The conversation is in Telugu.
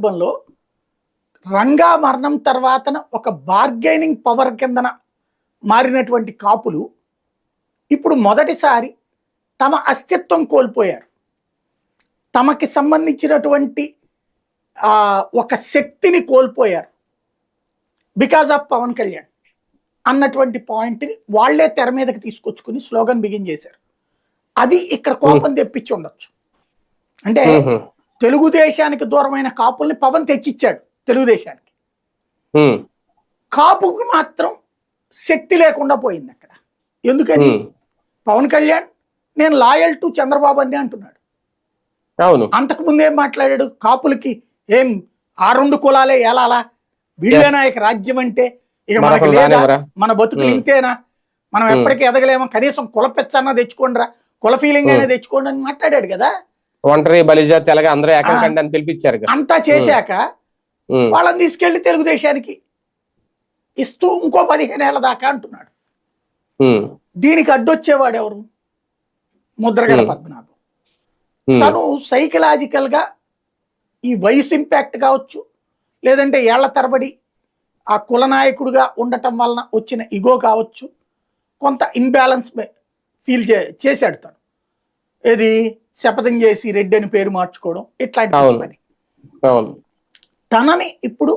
సందర్భంలో రంగా మరణం తర్వాతన ఒక బార్గెనింగ్ పవర్ కిందన మారినటువంటి కాపులు ఇప్పుడు మొదటిసారి తమ అస్తిత్వం కోల్పోయారు. తమకి సంబంధించినటువంటి ఒక శక్తిని కోల్పోయారు. బికాజ్ ఆఫ్ పవన్ కళ్యాణ్ అన్నటువంటి పాయింట్ని వాళ్ళే తెర మీదకి తీసుకొచ్చుకుని స్లోగన్ బిగిన్ చేశారు. అది ఇక్కడ కోపం తెప్పించి ఉండొచ్చు. అంటే తెలుగుదేశానికి దూరమైన కాపుల్ని పవన్ తెచ్చిచ్చాడు తెలుగుదేశానికి. కాపుకి మాత్రం శక్తి లేకుండా పోయింది అక్కడ. ఎందుకని. పవన్ కళ్యాణ్ నేను లాయల్ టు చంద్రబాబు అందే అంటున్నాడు. అవును. అంతకు ముందు ఏం మాట్లాడాడు? కాపులకి ఏం ఆ రెండు కులాలే ఎలాలా వీళ్ళేనా ఇక రాజ్యం అంటే ఇక మనకి లేదా? మన బతుకులు. ఇంతేనా? మనం. ఎప్పటికీ ఎదగలేమో? కనీసం కుల పెచ్చన్నా తెచ్చుకోండిరా. కుల ఫీలింగ్ అయినా తెచ్చుకోండి అని మాట్లాడాడు కదా? ఒంటరి బలిజ తెలగ అందరూ ఏకం ఆ. కండి అని పిలిపించారు. అంతా చేశాక. వాళ్ళని తీసుకెళ్ళి తెలుగుదేశానికి ఇస్తూ ఇంకో పదిహేను ఏళ్ళ దాకా అంటున్నాడు. దీనికి అడ్డొచ్చేవాడు ఎవరు ముద్రగడ. పద్మనాభం. తను సైకలాజికల్గా ఈ వయసు ఇంపాక్ట్ కావచ్చు లేదంటే ఏళ్ళ తరబడి ఆ కుల నాయకుడిగా ఉండటం వలన వచ్చిన ఇగో కావచ్చు కొంత ఇన్బ్యాలెన్స్ ఫీల్ చే చేశాడు తను ఏది శపథం చేసి రెడ్డి అని పేరు మార్చుకోవడం ఇట్లాంటి. పని తనని ఇప్పుడు